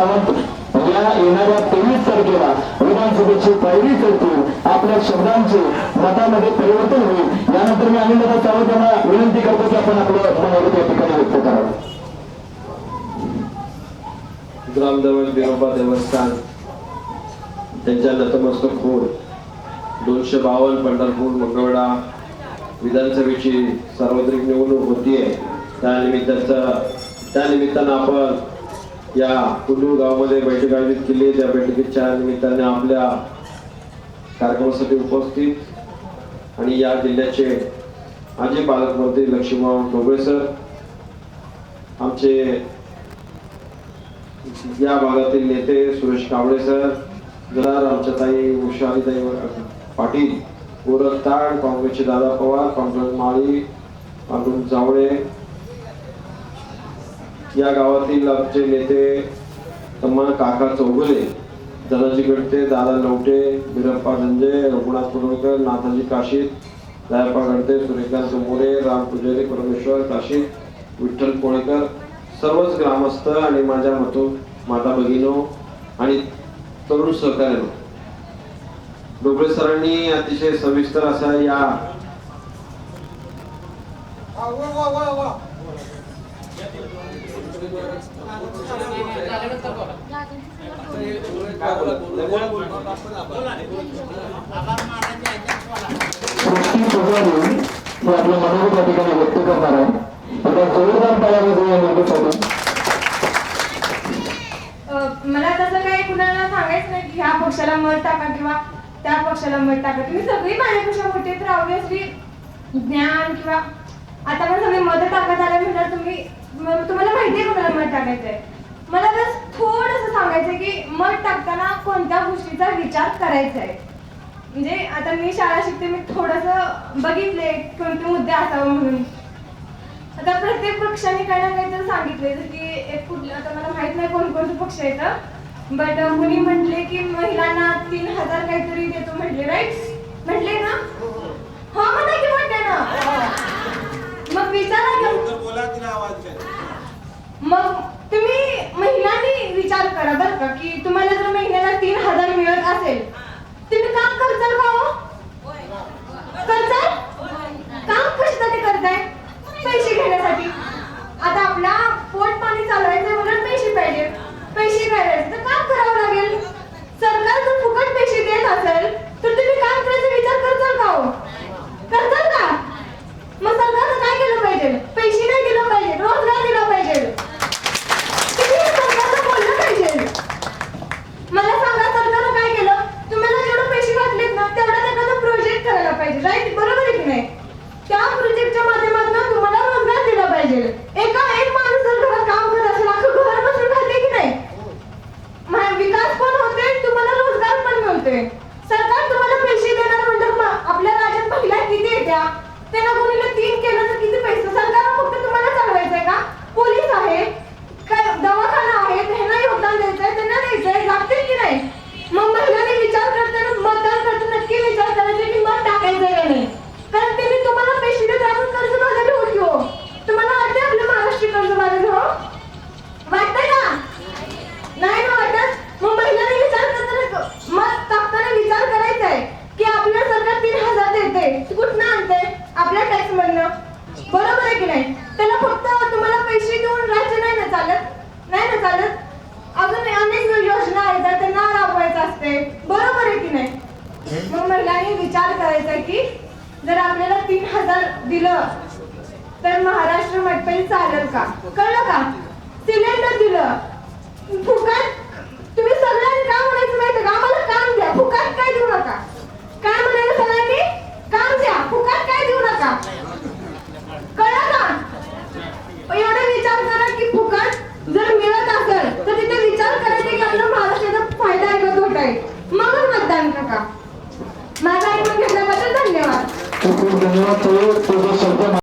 सावंत या येणाऱ्या तेवीस तारखेला विधानसभेची पहिली चौथी आपल्या शब्दांचे मतामध्ये परिवर्तन होईल. यानंतर मी आनंदराव सावंत यांना विनंती करतो की आपण आपलं मनोगत या ठिकाणी व्यक्त करावं. ग्रामदेवळ बिरोबा देवस्थान त्यांच्या नतमस्तक होऊन दोनशे बावन्न पंढरपूर मंगळवेढा विधानसभेची सार्वत्रिक निवडणूक होतीये. त्यानिमित्ताचं त्यानिमित्तानं आपण या कुंडू गावामध्ये बैठक आयोजित केली. त्या बैठकीच्या निमित्ताने आपल्या कार्यक्रमासाठी उपस्थित आणि या जिल्ह्याचे माजी पालकमंत्री लक्ष्मण ढोबळे सर आमचे या भागातील नेते सुरेश कावळे सर ताई आमच्याताई उषारीताई पाटील गोरख ताड काँग्रेसचे दादा पवार काँग्रेस माळी काँग्रेस जावळे या गावातील आमचे नेते तम्मा काका चौगुले धनाजी गडते दादा लवटे बिरप्पा गंजे रघुनाथ पुरोकर नाथाजी काशीत दयाप्पा गडते सूर्यकांत मोरे राम पुजारी परमेश्वर काशीत विठ्ठल कोळेकर सर्वच ग्रामस्थ आणि माझ्या मतो माता भगिनो आणि तरुण सहकार्यानो डोबळे सरांनी अतिशय सविस्तर असा या सृष्टी पुजारी मनोगत या ठिकाणी व्यक्त करणार आहे जोरदार मला तसं काही कुणाला सांगायचं नाही की ह्या पक्षाला मत टाका किंवा त्या पक्षाला मत टाका. तुम्ही सगळी माझ्यापेक्षा मोठी तर ऑब्विसली ज्ञान किंवा आता पण सगळे मत टाकत आले म्हणल्यावर तुम्ही तुम्हाला माहिती आहे कोणाला मत टाकायचंय? मला बस थोडस सांगायचं की मत टाकताना कोणत्या गोष्टीचा विचार करायचा आहे म्हणजे आता मी शाळा शिकते मी थोडस बघितले कोणते मुद्दे असावं म्हणून. आता प्रत्येक पक्षाने काय ना काहीतरी सांगितले जसं की एक कुठलं आता मला माहीत नाही कोणकोणते पक्ष येतं बट मुली म्हटले की महिलांना तीन हजार काहीतरी देतो म्हटलं राईट म्हटले ना हो म्हणा की म्हणते ना मग विचारा की मग तुम्ही महिलांनी विचार करा बरं का की तुम्हाला जर महिन्याला तीन हजार मिळत असेल तुम्ही काम करताल का हो करताल काम कशासाठी करताय पैसे घेण्यासाठी आता आपला पोट पाणी चालवायचं म्हणून पैसे पाहिजे पैसे काढायचे तर काम करावं लागेल सरकार जर फुकट पैसे देत असेल तर तुम्ही काम करायचा विचार करताल का हो करताल का मग सरकारनं काय केलं पाहिजे पैसे नाही दिलं पाहिजे रोजगार दिला पाहिजे तुम्ही सरकारला बोललं पाहिजे मला सांगा सरकारनं काय केलं तुम्हाला जेवढे पैसे वाटलेत ना तेवढा एखादा प्रोजेक्ट करायला पाहिजे राईट बरोबर आहे की नाही त्या प्रोजेक्टच्या माध्यमातून तुम्हाला रोजगार दिला पाहिजे एका एक माणूस जर घरात काम करत असेल अख्खं घर बसून राहते की नाही मा- विकास पण होते तुम्हाला रोजगार पण मिळते सरकार तुम्हाला पैसे देणार म्हणजे म- आपल्या राज्यात महिला किती येत्या त्यांना कोणीला तीन केलं तर किती पैसे सरकार फक्त तुम्हाला चालवायचंय का पोलीस आहे काय दवाखाना आहे त्यांना योगदान द्यायचंय त्यांना द्यायचंय लागतील की नाही मग महिलांनी विचार करताना मतदान करताना नक्की विचार करायचा की मत टाकायचं का नाही कारण त्यांनी तुम्हाला पैसे देत आपण कर्ज मागायला होती हो तुम्हाला वाटतंय आपलं महाराष्ट्र कर्ज मागायला हो वाटतंय का नाही ना वाटत मग महिलांनी विचार करताना मत टाकताना विचार करायचा आहे की आपलं सरकार तीन हजार देते कुठनं आणते आपल्या टॅक्स मधनं बरोबर आहे की नाही त्याला फक्त तुम्हाला पैसे देऊन राज्य नाही ना चालत नाही ना चालत अजून अनेक योजना आहेत ज्या त्यांना राबवायचं असते बरोबर आहे की नाही मग महिलांनी विचार करायचा आहे की जर आपल्याला तीन हजार दिलं तर महाराष्ट्र मटपेल चालेल का? कळलं का? सिलेंड दिलं फुकट तुम्ही सगळ्यांनी काय म्हणायचं माहिती का आम्हाला काम द्या फुकट काय देऊ नका काय म्हणायचं सगळ्यांनी काम द्या फुकट काय देऊ नका कळलं का एवढा विचार करा की फुकट जर मिळत असेल तर तिथे विचार करायचा की आपल्या महाराष्ट्राचा फायदा आहे का तोटा आहे मगच मतदान करा माझा